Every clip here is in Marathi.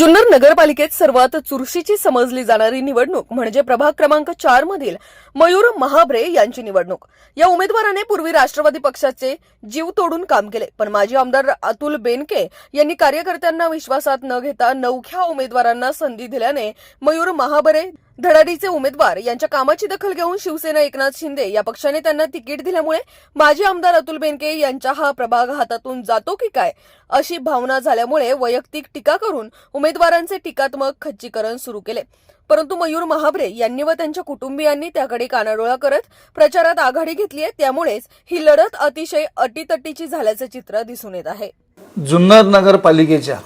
जुन्नर नगरपालिकेत सर्वात चुरशीची समजली जाणारी निवडणूक म्हणजे प्रभाग क्रमांक चार मधील मयूर महाब्रे यांची निवडणूक. या उमेदवाराने पूर्वी राष्ट्रवादी पक्षाचे जीव तोडून काम केले पण माजी आमदार अतुल बेनके यांनी कार्यकर्त्यांना विश्वासात न घेता नवख्या उमेदवारांना संधी दिल्याने मयूर महाबरे धडाडीचे उमेदवार यांच्या कामाची दखल घेऊन शिवसेना एकनाथ शिंदे या पक्षाने त्यांना तिकीट दिल्यामुळे माजी आमदार अतुल बेनके यांच्या हा प्रभाग हातातून जातो की काय अशी भावना झाल्यामुळे वैयक्तिक टीका करून उमेदवारांचे टीकात्मक खच्चीकरण सुरू केले. परंतु मयूर महाबरे यांनी व त्यांच्या कुटुंबियांनी त्याकडे कानाडोळा करत प्रचारात आघाडी घेतली आहे. त्यामुळेच ही लढत अतिशय अटीतटीची झाल्याचे चित्र दिसून येत आहे. जुन्नर नगरपालिकेच्या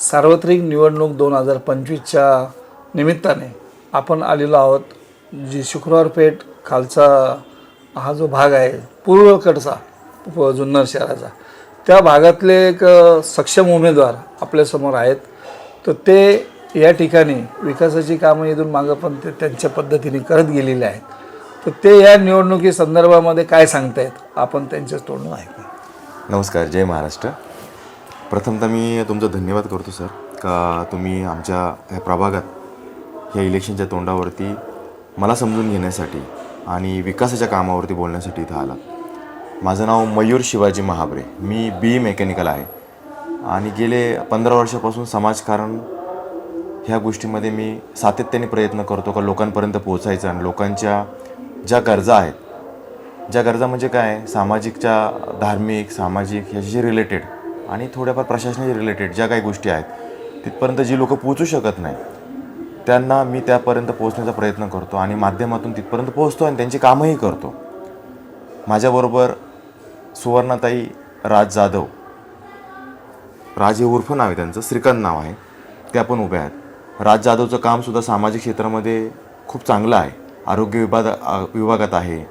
सार्वत्रिक निवडणूक दोन हजार पंचवीसच्या निमित्ताने आपण आलेलो आहोत जी शुक्रवार पेठ खालचा हा जो भाग आहे पूर्वकडचा जुन्नर शहराचा त्या भागातले एक सक्षम उमेदवार आपल्यासमोर आहेत. तर ते या ठिकाणी विकासाची कामं इथून मागं पण ते त्यांच्या पद्धतीने करत गेलेले आहेत. तर ते या निवडणुकी संदर्भामध्ये काय सांगतायत आपण त्यांच्याच तोंडून ऐकू नमस्कार जय महाराष्ट्र. प्रथमतः मी तुमचं धन्यवाद करतो सर का तुम्ही आमच्या ह्या प्रभागात ह्या इलेक्शनच्या तोंडावरती मला समजून घेण्यासाठी आणि विकासाच्या कामावरती बोलण्यासाठी इथं आला. माझं नाव मयूर शिवाजी महाबरे. मी बी मेकॅनिकल आहे. आणि गेले पंधरा वर्षापासून समाजकारण ह्या गोष्टीमध्ये मी सातत्याने प्रयत्न करतो का लोकांपर्यंत पोहोचायचं आणि लोकांच्या ज्या गरजा आहेत ज्या गरजा म्हणजे काय? सामाजिकच्या धार्मिक सामाजिक ह्याच्याशी रिलेटेड आणि थोड्याफार प्रशासनाशी रिलेटेड ज्या काही गोष्टी आहेत तिथपर्यंत जी लोकं पोचू शकत नाही त्यांना मी त्यापर्यंत पोहोचण्याचा प्रयत्न करतो आणि माध्यमातून तिथपर्यंत पोहोचतो आणि त्यांची कामंही करतो. माझ्याबरोबर सुवर्णाताई राज जाधव राज हे उर्फ नाव आहे त्यांचं श्रीकांत नाव आहे त्या पण उभ्या आहेत. राज जाधवचं कामसुद्धा सामाजिक क्षेत्रामध्ये खूप चांगलं आहे. आरोग्य विभाग विभागात आहे.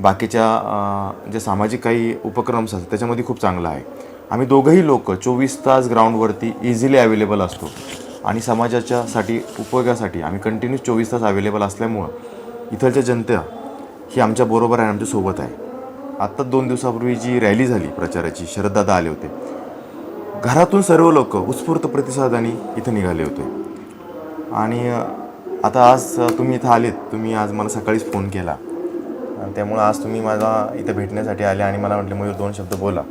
बाकीच्या जे सामाजिक काही उपक्रम असतात त्याच्यामध्ये खूप चांगलं आहे. आम्ही दोघंही लोक चोवीस तास ग्राउंडवरती इझिली अवेलेबल असतो. आणि समाजाच्या साठी उपयोगासाठी. आम्ही कंटिन्यूस चोवीस तास अवेलेबल असल्यामुळं इथलच्या जनता ही आमच्या बरोबर आहे आमच्यासोबत आहे. आत्ता दोन दिवसापूर्वी जी रॅली झाली प्रचाराची शरददादा आले होते. घरातून सर्व लोक उत्स्फूर्त प्रतिसादाने इथं निघाले होते. आणि आता आज तुम्ही इथं आलेत. तुम्ही आज मला सकाळीच फोन केला. आणि त्यामुळं आज तुम्ही माझा इथं भेटण्यासाठी आले आणि मला म्हटलं मयूर दोन शब्द बोला.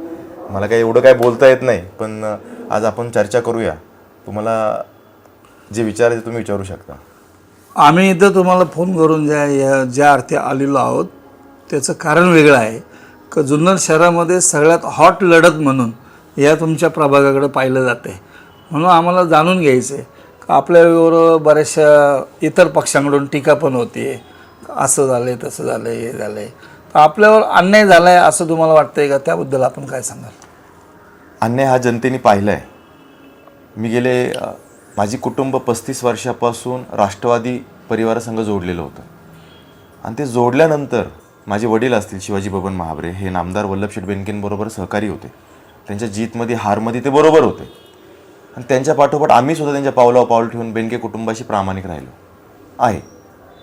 मला काही एवढं काय बोलता येत नाही पण आज आपण चर्चा करूया. तुम्हाला जे विचारायचे तुम्ही विचारू शकता. आम्ही इथं तुम्हाला फोन करून ज्या या ज्या अर्थी आलेलो आहोत त्याचं कारण वेगळं आहे. की जुन्नर शहरामध्ये सगळ्यात हॉट लढत म्हणून या तुमच्या प्रभागाकडे पाहिलं जाते म्हणून आम्हाला जाणून घ्यायचं आहे का आपल्याबरोबर बऱ्याचशा इतर पक्षांकडून टीका पण होती असं झालं आहे तसं झालं आहे हे झालं आहे तर आपल्यावर अन्याय झाला आहे असं तुम्हाला वाटतंय का? त्याबद्दल आपण काय सांगाल? अन्याय हा जनतेने पाहिला आहे मी गेले माझी कुटुंब पस्तीस वर्षापासून राष्ट्रवादी परिवारासंघ जोडलेलं होतं. आणि ते जोडल्यानंतर माझे वडील असतील शिवाजी बबन महाबरे हे नामदार वल्लभ शेठ बेनकेंबरोबर सहकारी होते. त्यांच्या जीतमध्ये हारमध्ये ते बरोबर होते. आणि त्यांच्या पाठोपाठ आम्ही सुद्धा त्यांच्या पावलावर पाऊल ठेवून बेनके कुटुंबाशी प्रामाणिक राहिलो. आहे.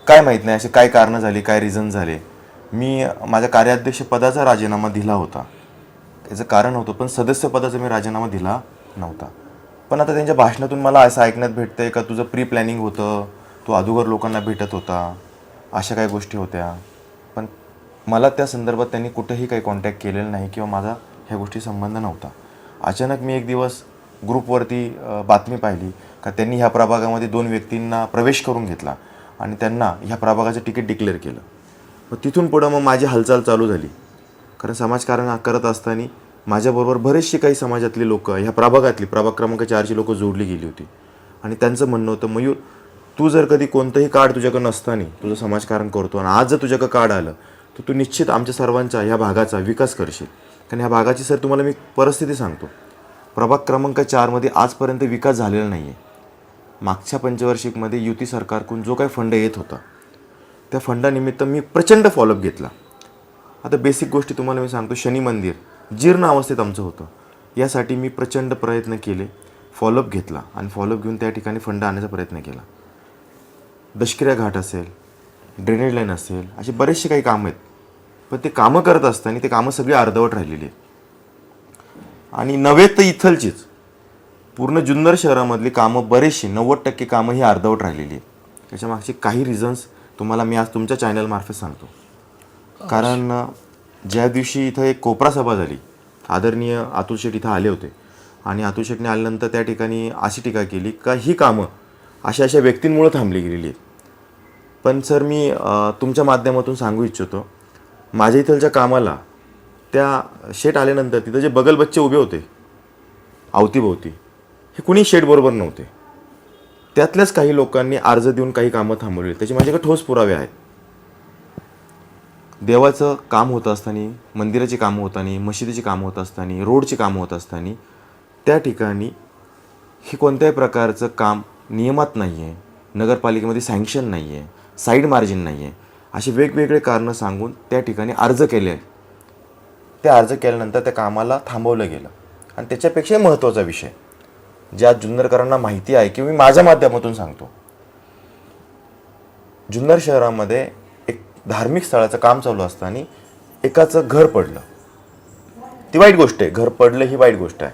काय माहीत नाही असे काय कारणं झाली काय रिझन झाले. मी माझ्या कार्याध्यक्ष पदाचा राजीनामा दिला होता. त्याचं कारण होतं पण सदस्यपदाचा मी राजीनामा दिला नव्हता. पण आता त्यांच्या भाषणातून मला असं ऐकण्यात भेटतंय का तुझं प्री प्लॅनिंग होतं तू अगोदर लोकांना भेटत होता अशा काही गोष्टी होत्या. पण मला त्या संदर्भात त्यांनी कुठेही काही कॉन्टॅक्ट केलेलं नाही किंवा माझा ह्या गोष्टी संबंध नव्हता. अचानक मी एक दिवस ग्रुपवरती बातमी पाहिली का त्यांनी ह्या प्रभागामध्ये दोन व्यक्तींना प्रवेश करून घेतला आणि त्यांना ह्या प्रभागाचं तिकीट डिक्लेअर केलं. मग तिथून पुढं मग माझी हालचाल चालू झाली. कारण समाजकारण करत असताना माझ्याबरोबर बरेचसे काही समाजातली लोक ह्या प्रभागातली प्रभाग क्रमांक चारची लोक जोडली गेली होती. आणि त्यांचं म्हणणं होतं मयूर तू जर कधी कोणतंही कार्ड तुझ्याकडे नसताना तुझं समाजकारण करतो आणि आज जर तुझ्याकडे कार्ड आलं तर तू निश्चित आमच्या सर्वांचा ह्या भागाचा विकास करशील. कारण ह्या भागाची सर तुम्हाला मी परिस्थिती सांगतो. प्रभाग क्रमांक चारमध्ये आजपर्यंत विकास झालेला नाही आहे मागच्या पंचवार्षिकमध्ये युती सरकारकडून जो काही फंड येत होता त्या फंडानिमित्त मी प्रचंड फॉलोअप घेतला. आता बेसिक गोष्टी तुम्हाला मी सांगतो. शनी मंदिर. जीर्ण अवस्थेत आमचं होतं. यासाठी मी प्रचंड प्रयत्न केले. फॉलोअप घेतला आणि फॉलोअप घेऊन त्या ठिकाणी फंड आणण्याचा प्रयत्न केला. दशकिऱ्या घाट असेल ड्रेनेज लाईन असेल असे बरेचसे काही कामं आहेत. पण ते कामं करत असताना ते कामं सगळी अर्धवट राहिलेली आहेत. आणि नव्हे तर इथलचीच. पूर्ण जुन्नर शहरामधली कामं बरेचशी नव्वद टक्के कामं ही अर्धवट राहिलेली आहेत. त्याच्यामागचे काही रिझन्स तुम्हाला मी आज तुमच्या चॅनलमार्फत सांगतो. कारण ज्या दिवशी इथं एक कोपरा सभा झाली आदरणीय अतुल शेठ इथं आले होते आणि अतुल शेठने आल्यानंतर त्या ठिकाणी अशी टीका केली का ही कामं अशा अशा व्यक्तींमुळं थांबली गेलेली आहेत. पण सर मी तुमच्या माध्यमातून सांगू इच्छितो माझ्या इथलच्या कामाला त्या शेट आल्यानंतर तिथं जे बगल बच्चे उभे होते अवतीभोवती हे कुणी शेटबरोबर नव्हते. त्यातल्याच काही लोकांनी अर्ज देऊन काही कामं थांबवली. त्याचे माझ्याकडे ठोस पुरावे आहेत. देवाचं काम होत असताना मंदिराची कामं होताना मशिदीची कामं होत असताना रोडची कामं होत असताना त्या ठिकाणी हे कोणत्याही प्रकारचं काम नियमात नाही आहे नगरपालिकेमध्ये सँक्शन नाही आहे साईड मार्जिन नाही आहे असे वेगवेगळे कारणं सांगून त्या ठिकाणी अर्ज केले. आहेत ते अर्ज केल्यानंतर त्या कामाला थांबवलं गेलं. आणि त्याच्यापेक्षा महत्त्वाचा विषय ज्या जुन्नरकरांना माहिती आहे की मी माझ्या माध्यमातून सांगतो. जुन्नर शहरामध्ये धार्मिक स्थळाचं काम चालू असताना एकाचं घर पडलं. ती वाईट गोष्ट आहे. घर पडलं ही वाईट गोष्ट आहे.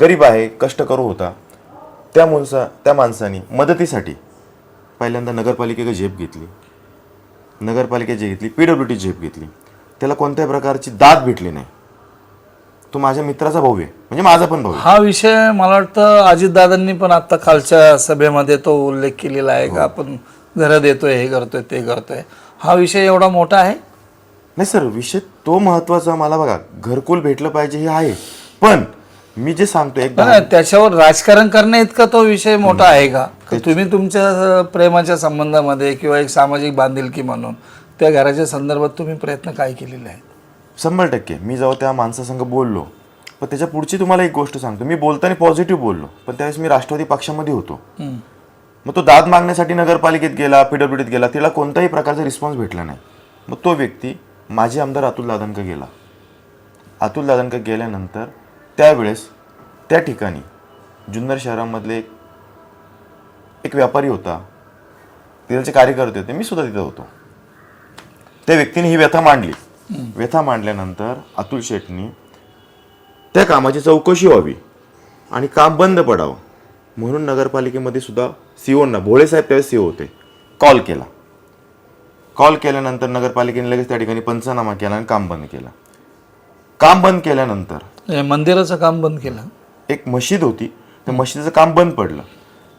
गरीब आहे कष्ट करू होता. त्या माणसा त्या माणसाने मदतीसाठी पहिल्यांदा नगरपालिकेकडे झेप घेतली. नगरपालिकेची घेतली पी डब्ल्यू टी झेप घेतली. त्याला कोणत्याही प्रकारची दाद भेटली नाही. तो माझ्या मित्राचा भाऊ आहे. म्हणजे माझा पण भाऊ. हा विषय मला वाटतं अजितदादांनी पण आता कालच्या सभेमध्ये तो उल्लेख केलेला आहे का आपण घरं देतोय हे करतोय ते करतोय. हा विषय एवढा मोठा आहे? नाही सर विषय तो महत्त्वाचा मला बघा घरकुल भेटलं पाहिजे हे आहे. पण मी जे सांगतो एक त्याच्यावर राजकारण करण्या इतका तो विषय मोठा आहे का? का तुम्ही तुमच्या प्रेमाच्या संबंधामध्ये किंवा एक सामाजिक बांधिलकी म्हणून त्या घराच्या संदर्भात तुम्ही प्रयत्न काय केलेले आहेत? शंभर टक्के. मी जेव्हा त्या माणसासंग बोललो पण त्याच्या पुढची तुम्हाला एक गोष्ट सांगतो. मी बोलताना पॉझिटिव्ह बोललो पण त्यावेळेस मी राष्ट्रवादी पक्षामध्ये होतो. हम्म. मग तो दाद मागण्यासाठी नगरपालिकेत गेला पीडब्ल्यूडीत गेला तिला कोणताही प्रकारचा रिस्पॉन्स भेटला नाही. मग तो व्यक्ती माजी आमदार अतुल दादांक गेला. अतुल दादांक गेल्यानंतर त्यावेळेस त्या ठिकाणी जुन्नर शहरामधले एक एक व्यापारी होता. तिथलचे कार्यकर्ते होते. मी सुद्धा तिथं होतो. त्या व्यक्तीने ही व्यथा मांडली. व्यथा मांडल्यानंतर अतुल शेठनी त्या कामाची चौकशी व्हावी आणि काम बंद पडावं. म्हणून नगरपालिकेमध्ये सुद्धा सीओना भोळे साहेब त्यावेळेस सीओ होते. कॉल केला. कॉल केल्यानंतर नगरपालिकेने लगेच त्या ठिकाणी पंचनामा केला आणि काम बंद केलं. काम बंद केल्यानंतर मंदिराचं काम बंद केलं. एक मशीद होती. त्या मशिदीचं काम बंद पडलं.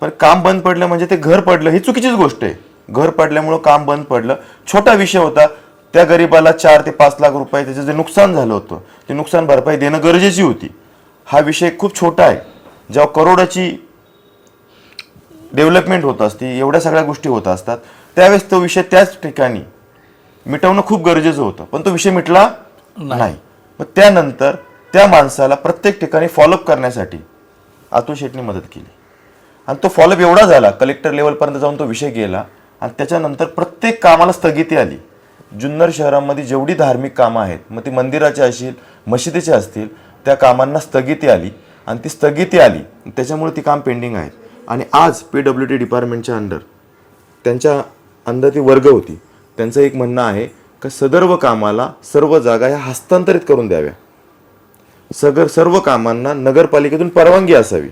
पण काम बंद पडलं म्हणजे ते घर पडलं. ही चुकीचीच गोष्ट आहे. घर पडल्यामुळं काम बंद पडलं. छोटा विषय होता. त्या गरीबाला चार ते पाच लाख रुपये त्याचं जे नुकसान झालं होतं ते नुकसान भरपाई देणं गरजेची होती. हा विषय खूप छोटा आहे. जेव्हा करोडाची डेव्हलपमेंट होत असते एवढ्या सगळ्या गोष्टी होत असतात. त्यावेळेस तो विषय त्याच ठिकाणी मिटवणं खूप गरजेचं होतं. पण तो विषय मिटला नाही. मग त्यानंतर त्या माणसाला प्रत्येक ठिकाणी फॉलोअप करण्यासाठी अतुल शेटनी मदत केली. आणि तो फॉलोअप एवढा झाला कलेक्टर लेवलपर्यंत जाऊन तो विषय गेला आणि त्याच्यानंतर प्रत्येक कामाला स्थगिती आली. जुन्नर शहरामध्ये जेवढी धार्मिक कामं आहेत मग ती मंदिराची असतील मशिदीची असतील त्या कामांना स्थगिती आली. आणि ती स्थगिती आली त्याच्यामुळे ती काम पेंडिंग आहेत. आणि आज पी डब्ल्यू टी डिपार्टमेंटच्या अंडर त्यांच्या अंडर ती वर्ग होती. त्यांचं एक म्हणणं आहे का सदर्व कामाला सर्व जागा ह्या हस्तांतरित करून द्याव्या. सगर सर्व कामांना नगरपालिकेतून परवानगी असावी.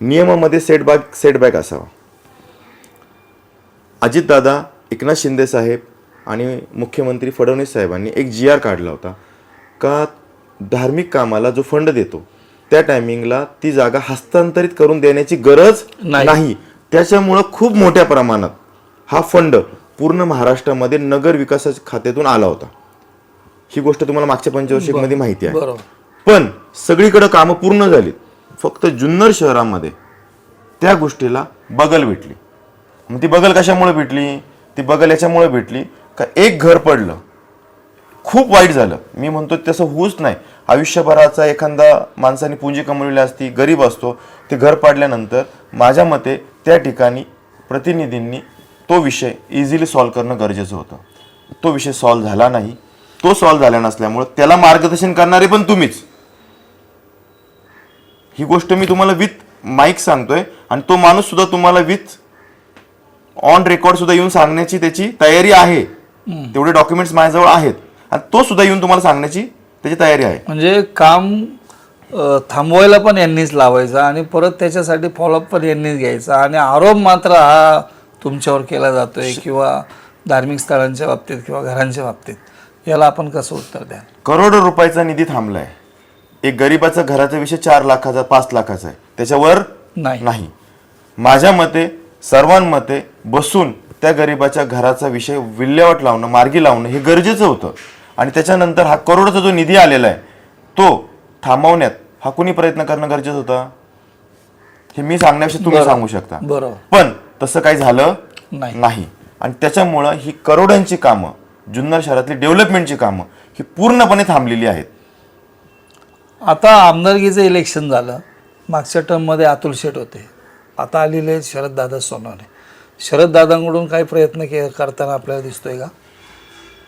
नियमामध्ये सेटबॅक सेटबॅक असावा. अजितदादा एकनाथ शिंदे साहेब आणि मुख्यमंत्री फडणवीस साहेबांनी एक जी आर काढला होता का धार्मिक कामाला जो फंड देतो त्या टायमिंगला ती जागा हस्तांतरित करून देण्याची गरज नाही. त्याच्यामुळं खूप मोठ्या प्रमाणात हा फंड पूर्ण महाराष्ट्रामध्ये नगर विकासाच्या खात्यातून आला होता. ही गोष्ट तुम्हाला मागच्या पंचवार्षिकमध्ये माहिती आहे. पण सगळीकडे कामं पूर्ण झालीत फक्त जुन्नर शहरामध्ये त्या गोष्टीला बगल भेटली. मग ती बगल कशामुळे भेटली? ती बगल याच्यामुळे भेटली का एक घर पडलं. खूप वाईट झालं. मी म्हणतो तसं होऊच नाही. आयुष्यभराचा एखादा माणसाने पुंजी कमवलेली असती गरीब असतो ते घर पाडल्यानंतर माझ्या मते त्या ठिकाणी प्रतिनिधींनी तो विषय इझिली सॉल्व्ह करणं गरजेचं होतं. तो विषय सॉल्व्ह झाला नाही. तो सॉल्व्ह झाला नसल्यामुळं त्याला मार्गदर्शन करणारे पण तुम्हीच. ही गोष्ट मी तुम्हाला विथ माईक सांगतोय आणि तो माणूस सुद्धा तुम्हाला विथ ऑन रेकॉर्ड सुद्धा येऊन सांगण्याची त्याची तयारी आहे. तेवढे डॉक्युमेंट्स माझ्याजवळ आहेत. आणि तो सुद्धा येऊन तुम्हाला सांगण्याची त्याची तयारी आहे. म्हणजे काम थांबवायला पण यांनीच लावायचा आणि परत त्याच्यासाठी फॉलोअप पण यांनीच घ्यायचा. आणि आरोप मात्र हा तुमच्यावर केला जातोय किंवा धार्मिक स्थळांच्या बाबतीत किंवा घरांच्या बाबतीत. याला आपण कसं उत्तर द्या करोडो रुपयाचा निधी थांबलाय. एक गरीबाचा घराचा विषय चार लाखाचा पाच लाखाचा आहे. त्याच्यावर नाही. नाही. माझ्या मते सर्वांमते बसून त्या गरीबाच्या घराचा विषय विल्हेवाट लावणं मार्गी लावणं हे गरजेचं होतं. आणि त्याच्यानंतर हा करोडचा जो निधी आलेला आहे तो थांबवण्यात हा कुणी प्रयत्न करणं गरजेचं होता? हे मी सांगण्यापेक्षा तुम्ही सांगू शकता. बरोबर पण तसं काही झालं नाही. नाही. आणि त्याच्यामुळं ही करोडांची कामं जुन्नर शहरातली डेव्हलपमेंटची कामं ही पूर्णपणे थांबलेली आहेत. आता आमदारकीचं इलेक्शन झालं. मागच्या टर्ममध्ये अतुल शेठ होते. आता आलेले आहेत शरददादा सोनवणे. शरददादांकडून काही प्रयत्न के करताना आपल्याला दिसतोय का?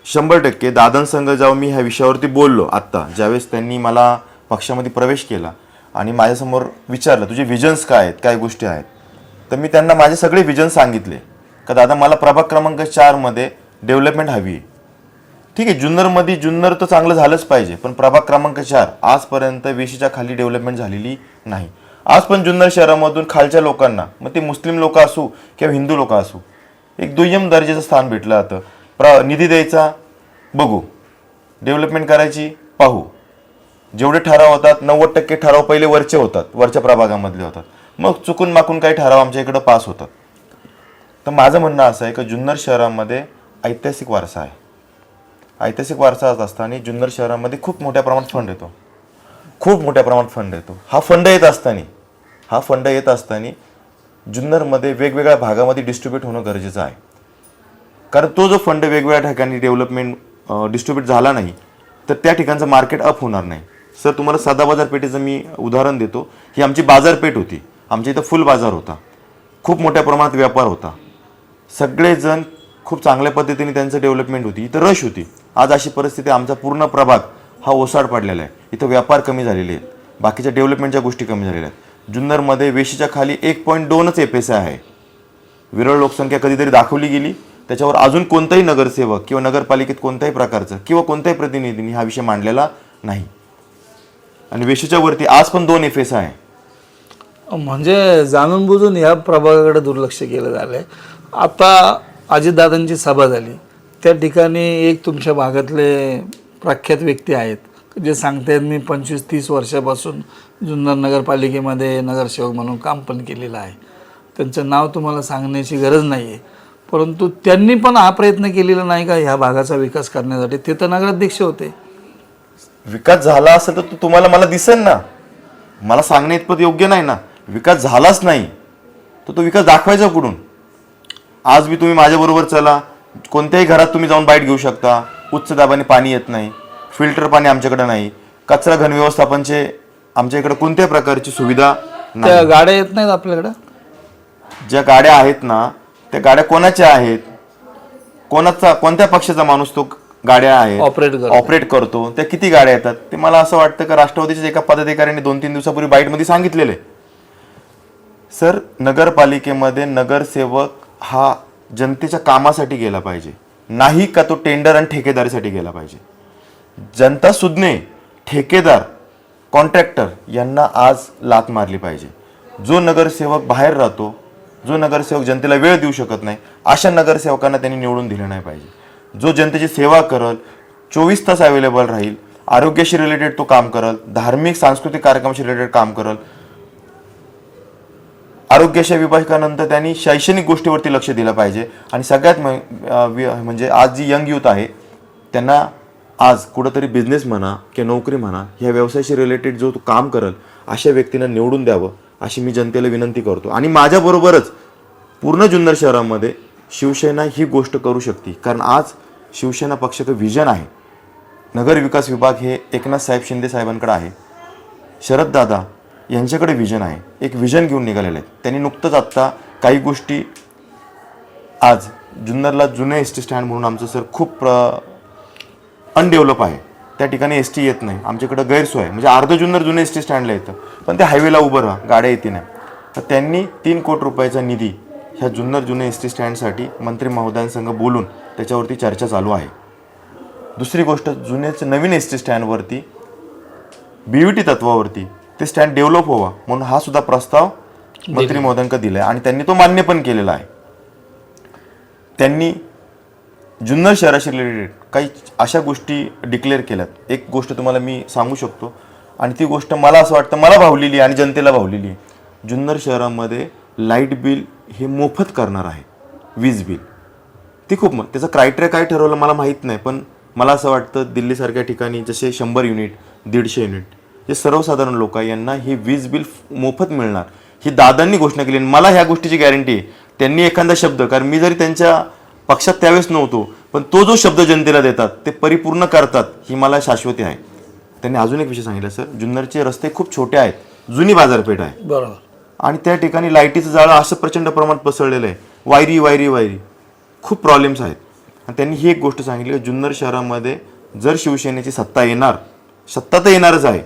शंभर टक्के दादांसंग जेव्हा मी ह्या विषयावरती बोललो आत्ता. ज्यावेळेस त्यांनी मला पक्षामध्ये प्रवेश केला आणि माझ्यासमोर विचारलं तुझे विजन्स काय आहेत? काय गोष्टी आहेत? तर मी त्यांना माझे सगळे विजन सांगितले. का दादा मला प्रभाग क्रमांक चारमध्ये डेव्हलपमेंट हवी आहे. ठीक आहे जुन्नरमध्ये जुन्नर तर चांगलं झालंच पाहिजे पण प्रभाग क्रमांक चार आजपर्यंत वेशीच्या खाली डेव्हलपमेंट झालेली नाही. आज पण जुन्नर शहरामधून खालच्या लोकांना मग ते मुस्लिम लोक असू किंवा हिंदू लोक असू एक दुय्यम दर्जाचं स्थान भेटलं जातं. प्र निधी द्यायचा. बघू. डेव्हलपमेंट करायची. पाहू. जेवढे ठराव होतात नव्वद टक्के ठराव पहिले वरचे होतात. वरच्या प्रभागामधले होतात. मग चुकून माकून काही ठराव आमच्या इकडं पास होतात. तर माझं म्हणणं असं आहे की जुन्नर शहरामध्ये ऐतिहासिक वारसा आहे. ऐतिहासिक वारसा असताना जुन्नर शहरामध्ये खूप मोठ्या प्रमाणात फंड येतो. खूप मोठ्या प्रमाणात फंड येतो. हा फंड येत असताना हा फंड येत असताना जुन्नरमध्ये वेगवेगळ्या भागामध्ये डिस्ट्रीब्यूट होणं गरजेचं आहे. कारण तो जो फंड वेगवेगळ्या ठिकाणी डेव्हलपमेंट डिस्ट्रीब्यूट झाला नाही तर त्या ठिकाणचं मार्केट अप होणार नाही. सर तुम्हाला साधा बाजारपेठेचं मी उदाहरण देतो. ही आमची बाजारपेठ होती. आमच्या इथं फुल बाजार होता. खूप मोठ्या प्रमाणात व्यापार होता. सगळेजण खूप चांगल्या पद्धतीने त्यांचं डेव्हलपमेंट होती. इथं रश होती. आज अशी परिस्थिती आमचा पूर्ण प्रभाग हा ओसाड पडलेला आहे. इथं व्यापार कमी झालेले आहेत. बाकीच्या डेव्हलपमेंटच्या गोष्टी कमी झालेल्या आहेत. जुन्नरमध्ये वेशीच्या खाली एक पॉईंट दोनच एफ एस आय आहे. विरळ लोकसंख्या कधीतरी दाखवली गेली. त्याच्यावर अजून कोणताही नगरसेवक किंवा नगरपालिकेत कोणत्याही प्रकारचं किंवा कोणत्याही प्रतिनिधींनी हा विषय मांडलेला नाही. आणि वेशीच्या वरती आज पण दोन एफ एस आहे. म्हणजे जाणून बुजून या प्रभागाकडे दुर्लक्ष केलं झालं आहे आता अजितदादांची सभा झाली. त्या ठिकाणी एक तुमच्या भागातले प्रख्यात व्यक्ती आहेत जे सांगतायत मी पंचवीस तीस वर्षापासून जुन्नर नगरपालिकेमध्ये नगरसेवक म्हणून काम पण केलेलं आहे. त्यांचं नाव तुम्हाला सांगण्याची गरज नाही आहे परंतु त्यांनी पण हा प्रयत्न केलेला नाही का ह्या भागाचा विकास करण्यासाठी? ते तर नगराध्यक्ष होते. विकास झाला असेल तर तो तुम्हाला मला दिसेल ना. मला सांगणे इतपत योग्य नाही ना. विकास झालाच नाही. तर तो विकास दाखवायचा कुठून? आज मी तुम्ही माझ्याबरोबर चला. कोणत्याही घरात तुम्ही जाऊन बाईट घेऊ शकता. उच्च दाबाने पाणी येत नाही. फिल्टर पाणी आमच्याकडे नाही. कचरा घन व्यवस्थापनचे आमच्या इकडे कोणत्याही प्रकारची सुविधा त्या गाड्या येत नाहीत आपल्याकडं? ज्या गाड्या आहेत ना त्या गाड्या कोणाच्या आहेत? कोणाचा कोणत्या पक्षाचा माणूस तो गाड्या आहेत? ऑपरेट करतो. ऑपरेट करतो. त्या किती गाड्या येतात? ते मला असं वाटतं का राष्ट्रवादीच्या एका पदाधिकाऱ्यांनी दोन तीन दिवसापूर्वी बाईटमध्ये सांगितलेलं आहे. सर नगरपालिकेमध्ये नगरसेवक हा जनतेच्या कामासाठी गेला पाहिजे. नाही का तो टेंडर आणि ठेकेदारीसाठी गेला पाहिजे? जनता सुज्ञे ठेकेदार कॉन्ट्रॅक्टर यांना आज लात मारली पाहिजे. जो नगरसेवक बाहेर राहतो जो नगरसेवक जनतेला वेळ देऊ शकत नाही अशा नगरसेवकांना त्यांनी निवडून दिलं नाही पाहिजे. जो जनतेची सेवा करल चोवीस तास अवेलेबल राहील आरोग्याशी रिलेटेड तो काम करल धार्मिक सांस्कृतिक कार्यक्रमाशी रिलेटेड काम करल आरोग्याच्या विभागानंतर त्यांनी शैक्षणिक गोष्टीवरती लक्ष दिलं पाहिजे. आणि सगळ्यात म्हणजे आज जी यंग यूथ आहे त्यांना आज कुठंतरी बिझनेस म्हणा किंवा नोकरी म्हणा ह्या व्यवसायाशी रिलेटेड जो तो काम करल अशा व्यक्तींना निवडून द्यावं. अशी मी जनतेला विनंती करतो. आणि माझ्याबरोबरच पूर्ण जुन्नर शहरामध्ये शिवसेना ही गोष्ट करू शकते. कारण आज शिवसेना पक्षाचं व्हिजन आहे. नगर विकास विभाग हे एकनाथ साहेब शिंदे साहेबांकडे आहे. शरददादा यांच्याकडे विजन आहे. एक विजन घेऊन निघालेले आहेत. त्यांनी नुकतंच आत्ता काही गोष्टी आज जुन्नरला जुने एस टी स्टँड म्हणून आमचं सर खूप प्र अनडेव्हलप आहे. त्या ठिकाणी एस टी येत नाही. आमच्याकडं गैरसोय. आहे म्हणजे अर्ध जुन्नर जुने एस टी स्टँडला येतं. पण त्या हायवेला उभं राहा. गाड्या येते नाही. तर त्यांनी तीन कोटी रुपयाचा निधी ह्या जुन्नर जुने एस टी स्टँडसाठी मंत्री महोदयांसंग बोलून त्याच्यावरती चर्चा चालू आहे. दुसरी गोष्ट जुनेच नवीन एस टी स्टँडवरती बीव्हीटी तत्वावरती ते स्टँड डेव्हलप व्हावा म्हणून हा सुद्धा प्रस्ताव मंत्री महोदयांक दिलाय. आणि त्यांनी तो मान्य पण केलेला आहे. त्यांनी जुन्नर शहराशी रिलेटेड काही अशा गोष्टी डिक्लेअर केल्यात. एक गोष्ट तुम्हाला मी सांगू शकतो आणि ती गोष्ट मला असं वाटतं मला भावलेली आहे आणि जनतेला भावलेली आहे. जुन्नर शहरामध्ये लाइट बिल हे मोफत करणार आहे. वीज बिल ती खूप मग त्याचं क्रायटेरिया काय ठरवलं मला माहीत नाही पण मला असं वाटतं दिल्लीसारख्या ठिकाणी जसे शंभर युनिट दीडशे युनिट जे सर्वसाधारण लोक आहे यांना हे वीज बिल मोफत मिळणार. ही दादांनी घोषणा केली आणि मला ह्या गोष्टीची गॅरंटी आहे. त्यांनी एखादा शब्द कारण मी जरी त्यांच्या पक्षात त्यावेळेस नव्हतो पण तो जो शब्द जनतेला देतात ते परिपूर्ण करतात ही मला शाश्वती आहे. त्यांनी अजून एक विषय सांगितलं सर. जुन्नरचे रस्ते खूप छोटे आहेत जुनी बाजारपेठ आहे. बरोबर. आणि त्या ठिकाणी लाईटीचं जाळं असं प्रचंड प्रमाणात पसरलेलं आहे. वायरी वायरी वायरी. खूप प्रॉब्लेम्स आहेत. आणि त्यांनी ही एक गोष्ट सांगितली जुन्नर शहरामध्ये जर शिवसेनेची सत्ता येणार सत्ता तर येणारच आहे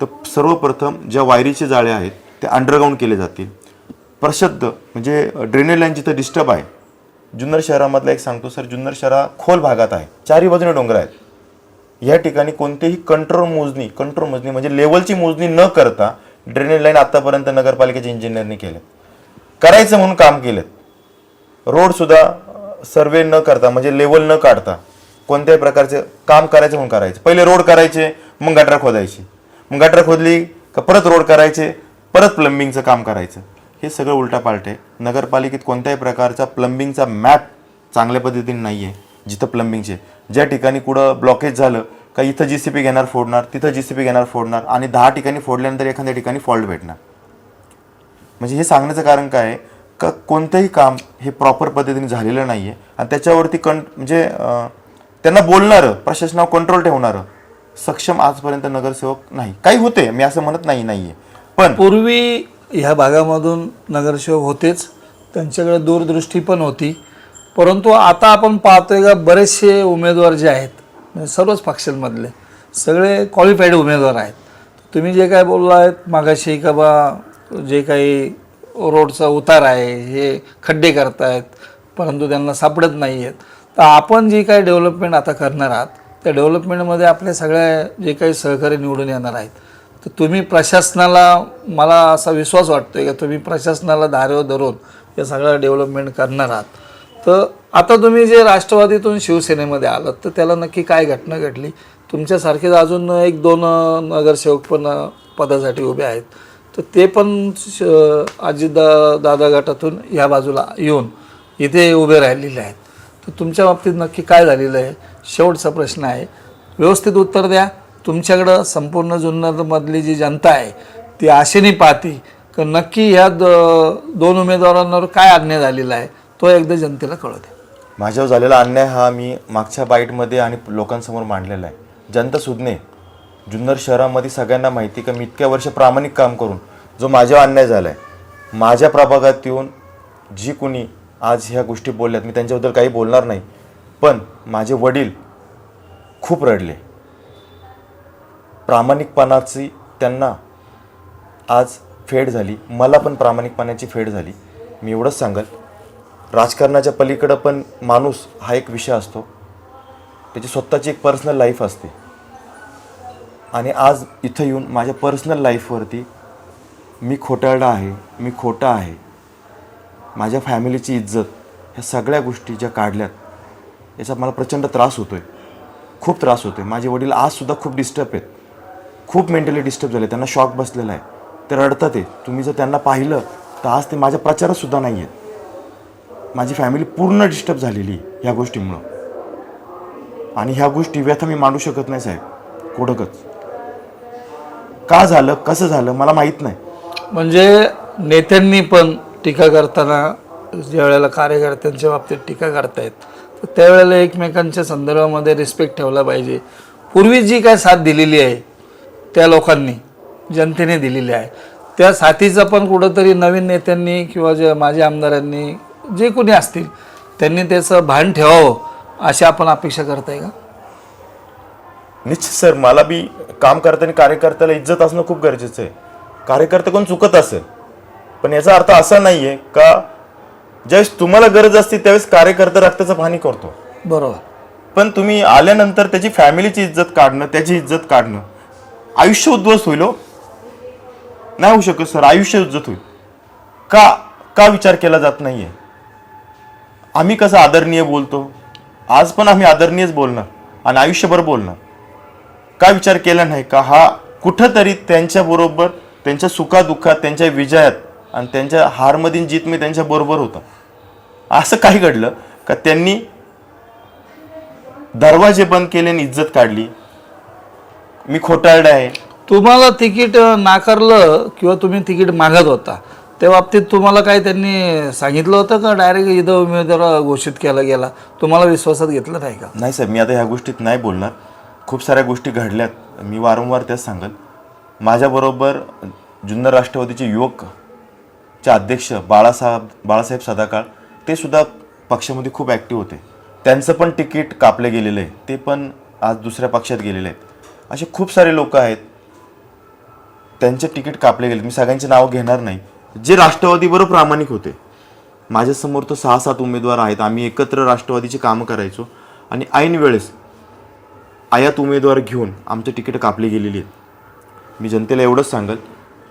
तर सर्वप्रथम ज्या वायरीचे जाळे आहेत ते अंडरग्राऊंड केले जातील. प्रसिद्ध म्हणजे ड्रेनेज लाईन जिथं डिस्टर्ब आहे जुन्नर शहरामधला एक सांगतो सर जुन्नर शहरा खोल भागात आहे. चारही बाजूने डोंगर आहेत. या ठिकाणी कोणतेही कंट्रोल मोजणी कंट्रोल मोजणी म्हणजे लेवलची मोजणी न करता ड्रेनेज लाईन आतापर्यंत नगरपालिकेच्या इंजिनियरने केले करायचं म्हणून काम केलं रोडसुद्धा सर्वे न करता म्हणजे लेवल न काढता कोणत्याही प्रकारचे काम करायचं म्हणून करायचे. पहिले रोड करायचे मग गटरा खोदायची. मग गटरा खोदली का परत रोड करायचे परत प्लंबिंगचं काम करायचं. हे सगळं उलटापालट आहे. नगरपालिकेत कोणत्याही प्रकारचा प्लंबिंगचा मॅप चांगल्या पद्धतीने नाही आहे जिथं प्लंबिंगचे ज्या ठिकाणी कुठं ब्लॉकेज झालं का इथं जी सी पी घेणार फोडणार तिथं जी सी पी घेणार फोडणार आणि दहा ठिकाणी फोडल्यानंतर एखाद्या ठिकाणी फॉल्ट भेटणार. म्हणजे हे सांगण्याचं कारण काय आहे? का कोणतंही काम हे प्रॉपर पद्धतीने झालेलं नाही आहे आणि त्याच्यावरती कं म्हणजे त्यांना बोलणारं प्रशासनावर कंट्रोल ठेवणारं सक्षम आजपर्यंत नगरसेवक नाही. काही होते मी असं म्हणत नाही नाही आहे पण पूर्वी ह्या भागामधून नगरसेवक होतेच त्यांच्याकडे दूरदृष्टी पण होती. परंतु आता आपण पाहतोय का बरेचसे उमेदवार जे आहेत म्हणजे सर्वच पक्षांमधले सगळे क्वालिफाईड उमेदवार आहेत. तुम्ही जे काय बोलला आहेत मागाशी का बा जे काही रोडचा उतार आहे हे खड्डे करतायत परंतु त्यांना सापडत नाही आहेत तर आपण जी काही डेव्हलपमेंट आता करणार आहात त्या डेव्हलपमेंटमध्ये आपले सगळ्या जे काही सहकारी निवडून येणार आहेत तर तुम्ही प्रशासनाला मला असा विश्वास वाटतो आहे का तुम्ही प्रशासनाला धारेवर धरून हे सगळं डेव्हलपमेंट करणार आहात. तर आता तुम्ही जे राष्ट्रवादीतून शिवसेनेमध्ये आलात तर त्याला नक्की काय घटना घडली? तुमच्यासारखेच अजून एक दोन नगरसेवक पण पदासाठी उभे आहेत. तर ते पण अजितदा दादा गटातून या बाजूला येऊन इथे उभे राहिलेले आहेत. तर तुमच्या बाबतीत नक्की काय झालेलं आहे? शेवटचा प्रश्न आहे. व्यवस्थित उत्तर द्या. तुमच्याकडं संपूर्ण जुन्नरमधली जी जनता आहे ती आशेने पाहती की नक्की ह्या द दोन उमेदवारांवर काय अन्याय झालेला आहे तो एकदा जनतेला कळवते. माझ्यावर झालेला अन्याय हा मी मागच्या बाईटमध्ये आणि लोकांसमोर मांडलेला आहे. जनता सुज्ञे जुन्नर शहरामध्ये सगळ्यांना माहिती का मी इतक्या वर्ष प्रामाणिक काम करून जो माझ्यावर अन्याय झाला आहे माझ्या प्रभागात येऊन जी कुणी आज ह्या गोष्टी बोलल्यात मी त्यांच्याबद्दल काही बोलणार नाही पण माझे वडील खूप रडले. प्रामाणिकपणाची त्यांना आज फेड झाली. मला पण प्रामाणिकपणाची फेड झाली. मी एवढंच सांगेल. राजकारणाच्या पलीकडं पण माणूस हा एक विषय असतो. त्याची स्वतःची एक पर्सनल लाईफ असते. आणि आज इथं येऊन माझ्या पर्सनल लाईफवरती मी खोटारडा आहे मी खोटा आहे. माझ्या फॅमिलीची इज्जत ह्या सगळ्या गोष्टी ज्या काढल्यात याचा मला प्रचंड त्रास होतो आहे खूप त्रास होतो आहे माझे वडील आजसुद्धा खूप डिस्टर्ब आहेत. खूप मेंटली डिस्टर्ब झाले. त्यांना शॉक बसलेला आहे. ते रडतात आहे तुम्ही जर त्यांना पाहिलं तर आज ते माझ्या प्रचारातसुद्धा नाही आहेत. माझी फॅमिली पूर्ण डिस्टर्ब झालेली आहे ह्या गोष्टीमुळं. आणि ह्या गोष्टी व्यथा मी मांडू शकत नाही साहेब. कोडकच. का झालं? कसं झालं? मला माहीत नाही. म्हणजे नेत्यांनी पण टीका करताना ज्या वेळेला कार्यकर्त्यांच्या बाबतीत टीका करतायत तर त्यावेळेला एकमेकांच्या संदर्भामध्ये रिस्पेक्ट ठेवला पाहिजे. पूर्वी जी काय साथ दिलेली आहे त्या लोकांनी जनतेने दिलेली आहे. त्या साथीचं पण कुठंतरी नवीन नेत्यांनी किंवा जे माझे आमदारांनी जे कोणी असतील त्यांनी त्याचं भान ठेवावं अशी आपण अपेक्षा करताय का? निश्चित सर. मला बी काम करताना कार्यकर्त्याला इज्जत असणं खूप गरजेचं आहे. कार्यकर्ता कोण चुकत असेल? पण याचा अर्थ असा नाही आहे का ज्यावेळेस तुम्हाला गरज असते त्यावेळेस कार्यकर्ता रक्ताचं पाणी करतो. बरोबर. पण तुम्ही आल्यानंतर त्याची फॅमिलीची इज्जत काढणं त्याची इज्जत काढणं आयुष्य उद्ध्वस्त होईल हो. नाही होऊ शकत सर. आयुष्य उज्जत होईल. का का विचार केला जात नाही आहे आम्ही कसं आदरणीय बोलतो? आज पण आम्ही आदरणीयच बोलणार आणि आयुष्यभर बोलणार. का विचार केला नाही? का हा कुठंतरी त्यांच्याबरोबर त्यांच्या सुखादुःखात त्यांच्या विजयात आणि त्यांच्या हारमधील जीत मी त्यांच्याबरोबर होता. असं काही घडलं का त्यांनी दरवाजे बंद केले आणि इज्जत काढली मी खोटारडे आहे. तुम्हाला तिकीट नाकारलं किंवा तुम्ही तिकीट मागत होता त्या बाबतीत तुम्हाला काय त्यांनी सांगितलं होतं का? डायरेक्ट इथं उमेदवार घोषित केला गेला. तुम्हाला विश्वासात घेतलं नाही का? नाही सर मी आता ह्या गोष्टीत नाही बोलणार. खूप साऱ्या गोष्टी घडल्यात. मी वारंवार त्याच सांगेल. माझ्याबरोबर जुन्नर राष्ट्रवादीचे युवक चे अध्यक्ष बाळासाहेब बाळासाहेब सदाकाळ ते सुद्धा पक्षामध्ये खूप ॲक्टिव्ह होते. त्यांचं पण तिकीट कापलं गेलेलं आहे. ते पण आज दुसऱ्या पक्षात गेलेले आहेत. असे खूप सारे लोक आहेत. त्यांचे तिकीट कापले गेले मी सगळ्यांचे नाव घेणार नाही. जे राष्ट्रवादीबरोबर प्रामाणिक होते. माझ्यासमोर तर सहा सात उमेदवार आहेत. आम्ही एकत्र राष्ट्रवादीची कामं करायचो. आणि ऐन वेळेस आयात उमेदवार घेऊन आमचे तिकीट कापली गेलेली आहेत. मी जनतेला एवढंच सांगेल.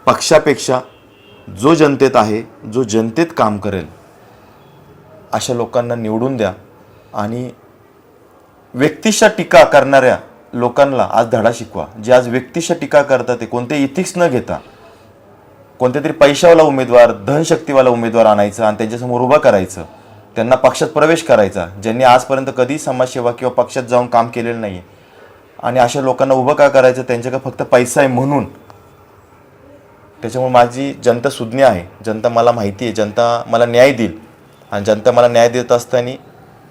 पक्षापेक्षा जो जनतेत आहे जो जनतेत काम करेल अशा लोकांना निवडून द्या. आणि व्यक्तिशा टीका करणाऱ्या लोकांना आज धडा शिकवा. जे आज व्यक्तिश टीका करतात ते कोणते इथिक्स न घेता कोणत्या तरी पैशावाला उमेदवार धनशक्तीवाला उमेदवार आणायचा आणि त्यांच्यासमोर उभा करायचं. त्यांना पक्षात प्रवेश करायचा. ज्यांनी आजपर्यंत कधी समाजसेवा किंवा पक्षात जाऊन काम केलेलं नाही आणि अशा लोकांना उभं का करायचं? त्यांच्याकडे फक्त पैसा आहे म्हणून. त्याच्यामुळे माझी जनता सुज्ञ आहे. जनता मला माहिती आहे. जनता मला न्याय देईल. आणि जनता मला न्याय देत असताना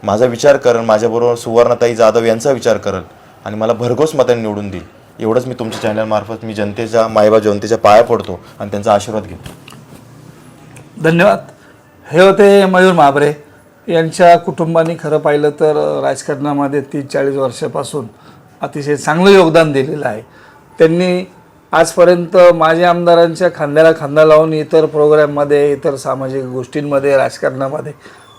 माझा विचार करेल माझ्याबरोबर सुवर्णताई जाधव यांचा विचार करेल आणि मला भरघोस मताने निवडून देईल. एवढंच मी तुमच्या चॅनलमार्फत मी जनतेच्या मायबा जनतेच्या पाया पडतो आणि त्यांचा आशीर्वाद घेतो. धन्यवाद. हे होते मयूर महाबरे यांच्या कुटुंबाने खरं पाहिलं तर राजकारणामध्ये तीस चाळीस वर्षापासून अतिशय चांगलं योगदान दिलेलं आहे. त्यांनी आजपर्यंत माझ्या आमदारांच्या खांद्याला खांदा लावून इतर प्रोग्रॅममध्ये इतर सामाजिक गोष्टींमध्ये राजकारणामध्ये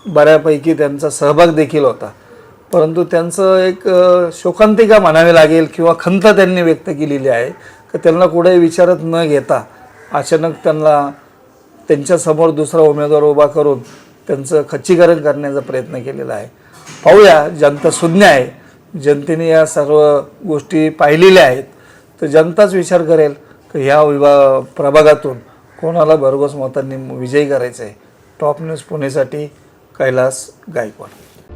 बऱ्यापैकी त्यांचा सहभाग देखील होता. परंतु त्यांचं एक शोकांतिका म्हणावी लागेल किंवा खंत त्यांनी व्यक्त केलेली आहे की त्यांना कुठेही विचारत न घेता अचानक त्यांना त्यांच्यासमोर दुसरा उमेदवार उभा करून त्यांचं खच्चीकरण करण्याचा प्रयत्न केलेला आहे. पाहूया जनता सुज्ञ आहे. जनतेने या सर्व गोष्टी पाहिलेल्या आहेत. तर जनताच विचार करेल की ह्या विभा प्रभागातून कोणाला भरघोस मतांनी विजयी करायचं आहे टॉप न्यूज पुणेसाठी कैलास गायकवाड.